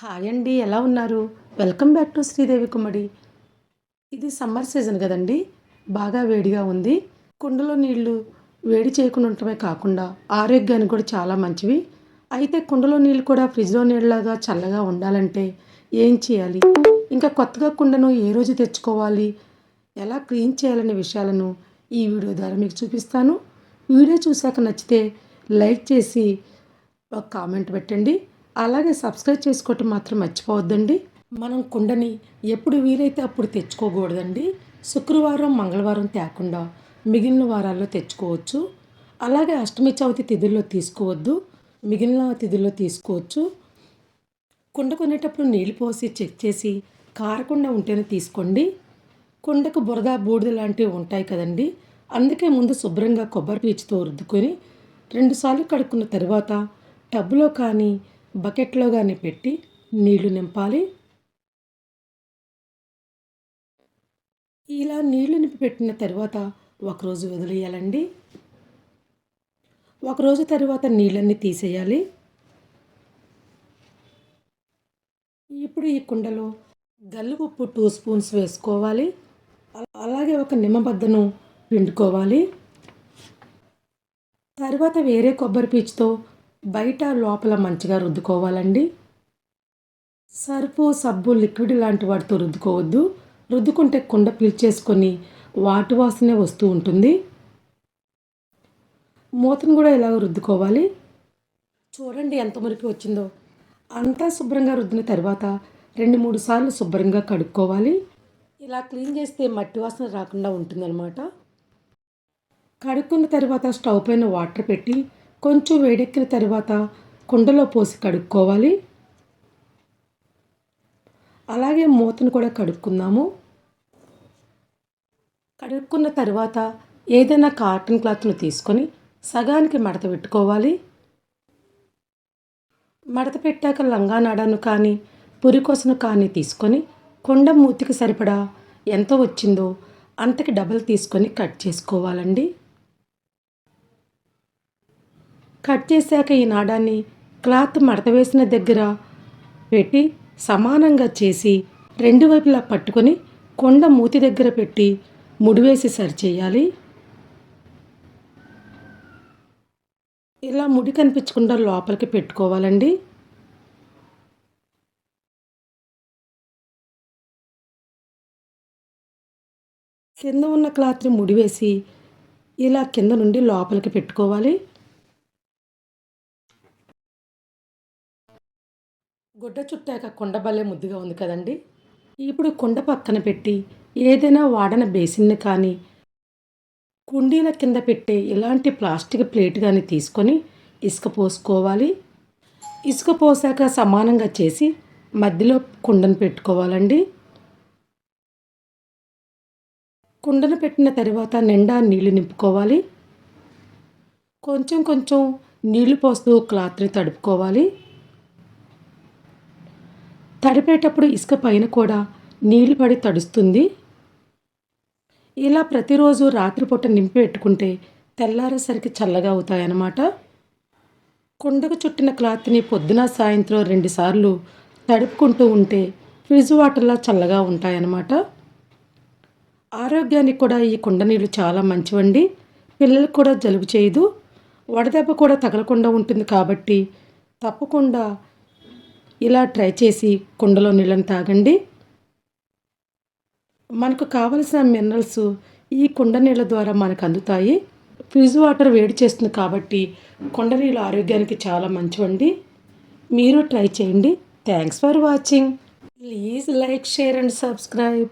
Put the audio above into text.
Hi అండి ఎలా ఉన్నారు? Welcome back to Sridevi Kummadi. ఇది సమ్మర్ సీజన్ కదండి బాగా వేడిగా ఉంది. కుండలో నీళ్ళు వేడి చేయకుండా ఉండటమే కాకుండా ఆరోగ్యానికి కూడా చాలా మంచివి. అయితే కుండలో నీళ్ళు కూడా ఫ్రిడ్జ్లో నీళ్ళలాగా చల్లగా ఉండాలంటే ఏం చేయాలి? ఇంకా కొత్తగా కుండను ఏ రోజు తెచ్చుకోవాలి? ఎలా క్లీన్ చేయాలనే విషయాలను ఈ వీడియో ద్వారా మీకు చూపిస్తాను. వీడియో చూశాక నచ్చితే లైక్ చేసి ఒక కామెంట్ పెట్టండి. అలాగే సబ్స్క్రైబ్ చేసుకోవటం మాత్రం మర్చిపోవద్దండి. మనం కుండని ఎప్పుడు వీలైతే అప్పుడు తెచ్చుకోకూడదండి. శుక్రవారం మంగళవారం తేకుండా మిగిలిన వారాల్లో తెచ్చుకోవచ్చు. అలాగే అష్టమి చవితి తిథుల్లో తీసుకోవద్దు. మిగిలిన తిథుల్లో తీసుకోవచ్చు. కుండ కొనేటప్పుడు నీళ్ళు పోసి చెక్ చేసి కారకుండా ఉంటేనే తీసుకోండి. కుండకు బురద బూడిద లాంటివి ఉంటాయి కదండి. అందుకే ముందు శుభ్రంగా కొబ్బరి పీచుతో రుద్దుకొని రెండుసార్లు కడుక్కున్న తర్వాత టబ్లో కానీ బకెట్లో కానీ పెట్టి నీళ్ళు నింపాలి. ఇలా నీళ్ళు నింపి పెట్టిన తర్వాత ఒకరోజు వదిలేయాలండి. ఒకరోజు తర్వాత నీళ్ళన్నీ తీసేయాలి. ఇప్పుడు ఈ కుండలో గల్లు ఉప్పు టూ స్పూన్స్ వేసుకోవాలి. అలాగే ఒక నిమ్మబద్దను పిండుకోవాలి. తర్వాత వేరే కొబ్బరి పీచుతో బయట లోపల మంచిగా రుద్దుకోవాలండి. సర్ఫు సబ్బు లిక్విడ్ లాంటి వాటితో రుద్దుకోవద్దు. రుద్దుకుంటే కుండ పీల్చేసుకొని వాటి వాసనే వస్తూ ఉంటుంది. మూతను కూడా ఇలాగ రుద్దుకోవాలి? చూడండి ఎంత మురికి వచ్చిందో. అంతా శుభ్రంగా రుద్దిన తర్వాత రెండు మూడు సార్లు శుభ్రంగా కడుక్కోవాలి. ఇలా క్లీన్ చేస్తే మట్టి వాసన రాకుండా ఉంటుందన్నమాట. కడుక్కున్న తర్వాత స్టవ్ పైన వాటర్ పెట్టి కొంచెం వేడెక్కిన తర్వాత కుండలో పోసి కడుక్కోవాలి. అలాగే మూతను కూడా కడుక్కుందాము. కడుక్కున్న తర్వాత ఏదైనా కాటన్ క్లాత్ను తీసుకొని సగానికి మడత పెట్టుకోవాలి. మడత పెట్టాక లంగానాడాను కానీ పురికొసను కానీ తీసుకొని కొండ మూతికి సరిపడా ఎంత వచ్చిందో అంతకి డబల్ తీసుకొని కట్ చేసుకోవాలండి. కట్ చేశాక ఈ నాడాన్ని క్లాత్ మడత వేసిన దగ్గర పెట్టి సమానంగా చేసి రెండు వైపులా పట్టుకొని కొండ మూతి దగ్గర పెట్టి ముడివేసి సరిచేయాలి ఇలా ముడి కనిపించకుండా లోపలికి పెట్టుకోవాలండి. కింద ఉన్న క్లాత్ని ముడివేసి ఇలా కింద నుండి లోపలికి పెట్టుకోవాలి. గుడ్డ చుట్టాక కుండ భలే ముద్దుగా ఉంది కదండి. ఇప్పుడు కుండ పక్కన పెట్టి ఏదైనా వాడన బేసిన్ని కానీ కుండీల కింద పెట్టే ఇలాంటి ప్లాస్టిక్ ప్లేట్ కానీ తీసుకొని ఇసుక పోసుకోవాలి. ఇసుక పోసాక సమానంగా చేసి మధ్యలో కుండను పెట్టుకోవాలండి. కుండను పెట్టిన తర్వాత నిండా నీళ్ళు నింపుకోవాలి. కొంచెం కొంచెం నీళ్ళు పోస్తూ క్లాత్ని తడుపుకోవాలి. తడిపేటప్పుడు ఇసుక పైన కూడా నీళ్ళు పడి తడుస్తుంది. ఇలా ప్రతిరోజు రాత్రిపూట నింపి పెట్టుకుంటే తెల్లారేసరికి చల్లగా అవుతాయన్నమాట. కుండకు చుట్టిన క్లాత్ని పొద్దున సాయంత్రం రెండుసార్లు తడుపుకుంటూ ఉంటే ఫ్రిడ్జ్ వాటర్లా చల్లగా ఉంటాయన్నమాట. ఆరోగ్యానికి కూడా ఈ కుండ నీళ్ళు చాలా మంచివండి. పిల్లలకు కూడా జలుబు చేయదు. వడదెబ్బ కూడా తగలకుండా ఉంటుంది కాబట్టి తప్పకుండా ఇలా ట్రై చేసి కుండలో నీళ్ళని తాగండి. మనకు కావలసిన మినరల్స్ ఈ కుండ నీళ్ళ ద్వారా మనకు అందుతాయి. ఫ్రిడ్జ్ వాటర్ వేడి చేస్తుంది కాబట్టి కుండ నీళ్ళు ఆరోగ్యానికి చాలా మంచివండి. మీరు ట్రై చేయండి. Thanks for watching. Please like share and subscribe.